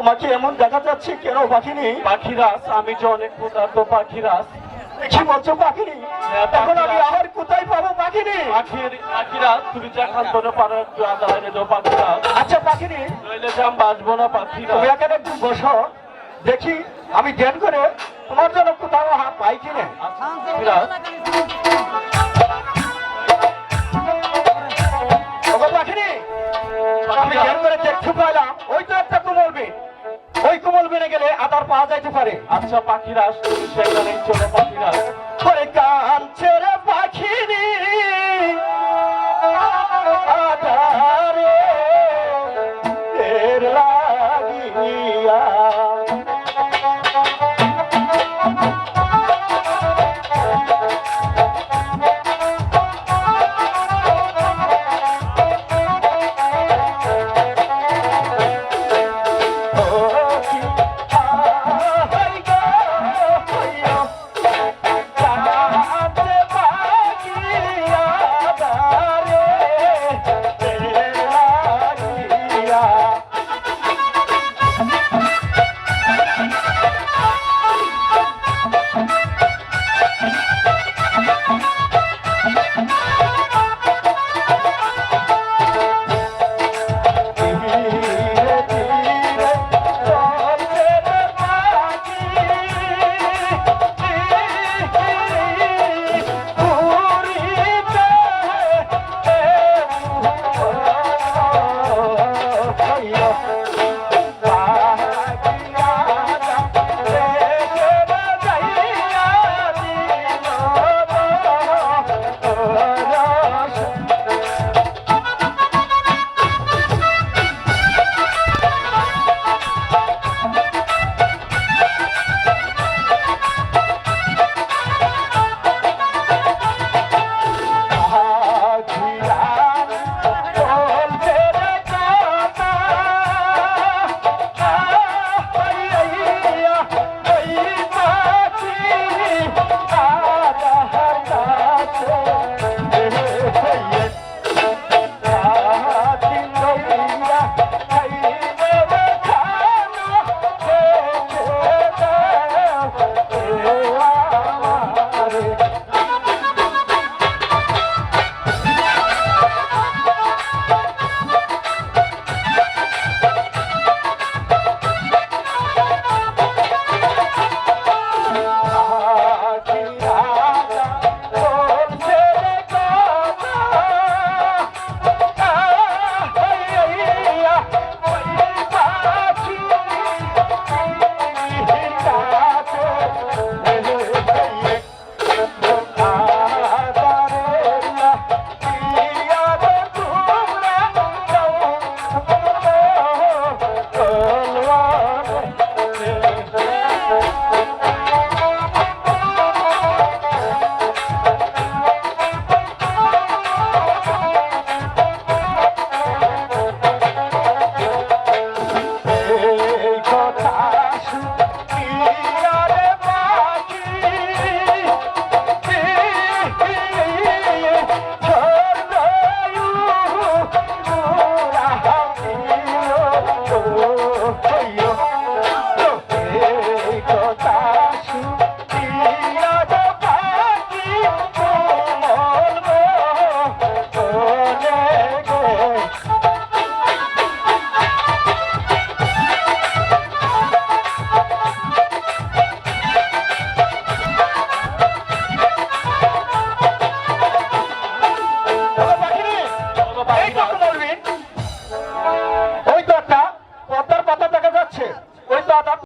তোমাকে এমন দেখা যাচ্ছে কেন পাখিনি? পাখিরাজ আমি যে অনেক ক্ষুধার্ত পাখিরাজ কি বলছো পাখিনি। হ্যাঁ, এখন আমি। আবার কোথায় পাবো পাখিনি? পাখির পাখিরাজ তুমি যেখান তোনে পারো একটু আদায় এনে দাও পাখিরাজ আচ্ছা পাখিনি। নইলে যে আমি বাঁচবো না পাখিরাজ তুমি এখানে একটু বসো। দেখি আমি জ্ঞান করে তোমার জন্য কোথাও হাত পাই কিনে? আচ্ছা, আদার পাওয়া যাইতে পারে। আচ্ছা পাখিরা সেখানে চলে পাখিরা। Yeah. পাই